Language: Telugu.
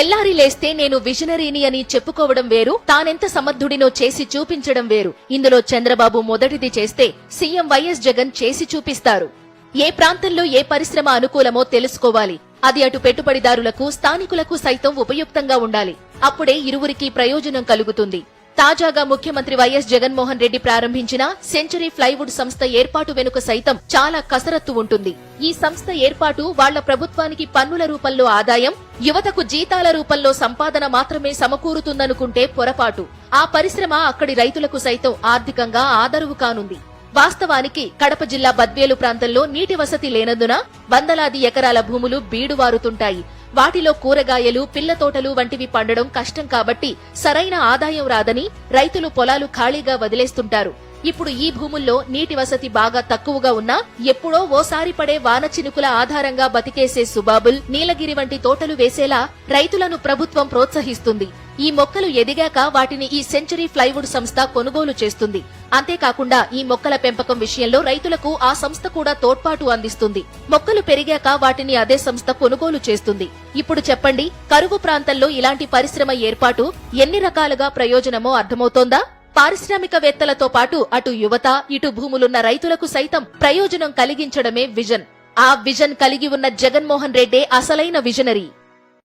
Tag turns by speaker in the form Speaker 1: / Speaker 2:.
Speaker 1: తెల్లారి లేస్తే నేను విజనరీని అని చెప్పుకోవడం వేరు తానెంత సమర్థుడినో చేసి చూపించడం వేరు. ఇందులో చంద్రబాబు మొదటిది చేస్తే సీఎం వైఎస్ జగన్ చేసి చూపిస్తారు. ఏ ప్రాంతంలో ఏ పరిశ్రమ అనుకూలమో తెలుసుకోవాలి. అది అటు పెట్టుబడిదారులకు స్థానికులకు సైతం ఉపయుక్తంగా ఉండాలి. అప్పుడే ఇరువురికి ప్రయోజనం కలుగుతుంది. తాజాగా ముఖ్యమంత్రి వైఎస్ జగన్మోహన్ రెడ్డి ప్రారంభించిన సెంచరీ ప్లైవుడ్ సంస్థ ఏర్పాటు వెనుక సైతం చాలా కసరత్తు ఉంటుంది. ఈ సంస్థ ఏర్పాటు వాళ్ళ ప్రభుత్వానికి పన్నుల రూపంలో ఆదాయం యువతకు జీతాల రూపంలో సంపాదన మాత్రమే సమకూరుతుందనుకుంటే పొరపాటు. ఆ పరిశ్రమ అక్కడి రైతులకు సైతం ఆర్థికంగా ఆదరువు కానుంది. వాస్తవానికి కడప జిల్లా బద్వేలు ప్రాంతంలో నీటి వసతి లేనందున వందలాది ఎకరాల భూములు బీడువారుతుంటాయి. వాటిలో కూరగాయలు పిల్ల తోటలు వంటివి పండడం కష్టం కాబట్టి సరైన ఆదాయం రాదని రైతులు పొలాలు ఖాళీగా వదిలేస్తుంటారు. ఇప్పుడు ఈ భూముల్లో నీటి వసతి బాగా తక్కువగా ఉన్నా ఎప్పుడో ఓసారి పడే వాన చినుకుల ఆధారంగా బతికేసే సుబాబుల్ నీలగిరి వంటి తోటలు వేసేలా రైతులను ప్రభుత్వం ప్రోత్సహిస్తుంది. ఈ మొక్కలు ఎదిగాక వాటిని ఈ సెంచరీ ఫ్లైవుడ్ సంస్థ కొనుగోలు చేస్తుంది. అంతేకాకుండా ఈ మొక్కల పెంపకం విషయంలో రైతులకు ఆ సంస్థ కూడా తోడ్పాటు అందిస్తుంది. మొక్కలు పెరిగాక వాటిని అదే సంస్థ కొనుగోలు చేస్తుంది. ఇప్పుడు చెప్పండి కరువు ప్రాంతంలో ఇలాంటి పరిశ్రమ ఏర్పాటు ఎన్ని రకాలుగా ప్రయోజనమో అర్థమవుతోందా? పారిశ్రామికవేత్తలతో పాటు అటు యువత ఇటు భూములున్న రైతులకు సైతం ప్రయోజనం కలిగించడమే విజన్. ఆ విజన్ కలిగి ఉన్న జగన్మోహన్ రెడ్డే అసలైన విజనరీ.